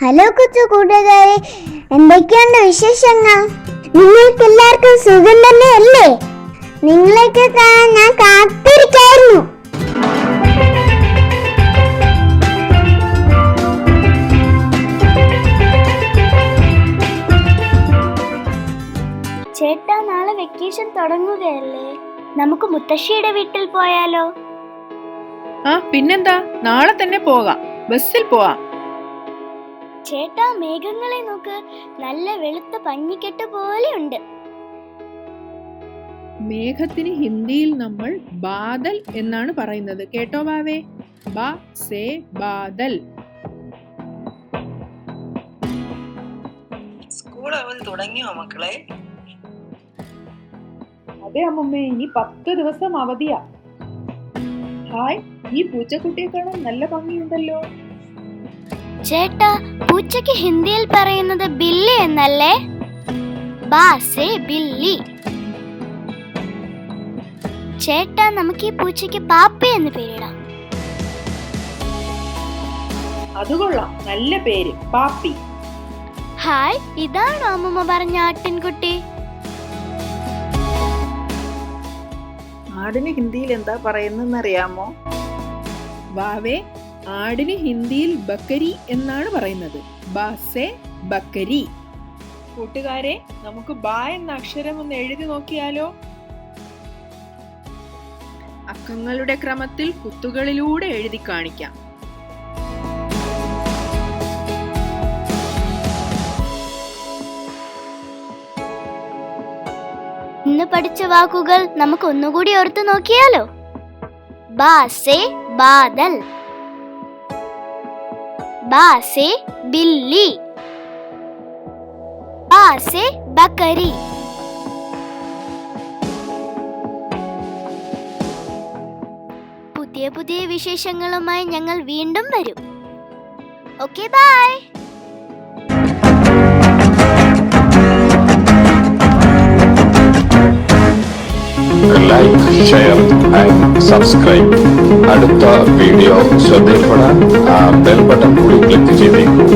Hello കൊച്ചു കൂട്ടുകാരെ എന്തൊക്കെയുണ്ട് വിശേഷങ്ങൾ? നിങ്ങൾക്ക് എല്ലാവർക്കും സുഖം തന്നെയല്ലേ നിങ്ങളെയൊക്കെ കാണാൻ ഞാൻ കാത്തിരിക്കായിരുന്നു. ചേട്ടാ നാളെ വെക്കേഷൻ തുടങ്ങുകയല്ലേ? നമുക്ക് മുത്തശ്ശിയുടെ വീട്ടിൽ പോയാലോ? ആ പിന്നെന്താ? നാളെ തന്നെ പോകാം. ബസ്സിൽ പോവാം. ചേട്ടാ മേഘങ്ങളെ നോക്ക്. നല്ല വെളുത്ത പഞ്ഞിക്കെട്ട് പോലെയുണ്ട്. മേഘത്തിന് ഹിന്ദിയിൽ നമ്മൾ ബാദൽ എന്നാണ് പറയുന്നത്. കേട്ടോ ബാവേ? ബ സേ ബാദൽ. സ്കൂൾ അവൻ തുടങ്ങിയോ മക്കളെ? അതെ അമ്മമ്മേ ഇനി പത്ത് ദിവസം അവധിയാ. ഹായ് ഈ പൂച്ചക്കുട്ടിയെ കാണാൻ നല്ല ഭംഗിയുണ്ടല്ലോ. ചേട്ടാ പൂച്ചയ്ക്ക് ഹിന്ദിയിൽ പറയുന്നത് ബില്ലി എന്നല്ലേ? ബാസേ ബില്ലി. ചേട്ടാ നമുക്ക് ഈ പൂച്ചയ്ക്ക് പാപ്പ എന്ന് പേരിടാം. അത് കൊള്ളാം. നല്ല പേര് പാപ്പി. ഹായ് ഇതാണ് അമ്മമ്മ പറഞ്ഞ ആട്ടിൻകുട്ടി? ആടിന് ഹിന്ദിയിൽ എന്താ പറയുന്നറിയാമോ വാവേ ആടിന് ഹിന്ദിയിൽ ബക്കരി എന്നാണ് പറയുന്നത്. ബക്കരി. കൂട്ടുകാരെ നമുക്ക് ബാ എന്ന അക്ഷരം ഒന്ന് എഴുതി നോക്കിയാലോ? അക്കങ്ങളുടെ ക്രമത്തിൽ കുത്തുകളിലൂടെ എഴുതി കാണിക്കാം. ഇന്ന് പഠിച്ച വാക്കുകൾ നമുക്ക് ഒന്നുകൂടി ഓർത്തു നോക്കിയാലോ? ബാസെ ബാദൽ ബാസെ ബില്ലി. ബാസെ ബക്കരി. പുതിയ പുതിയ വിശേഷങ്ങളുമായി ഞങ്ങൾ വീണ്ടും വരും. Okay bye like share and subscribe അടുത്ത വീഡിയോ ശ്രദ്ധയിൽപ്പെടാൻ ആ ബെൽ ബട്ടൺ കൂടി ക്ലിക്ക് ചെയ്തേക്കൂ.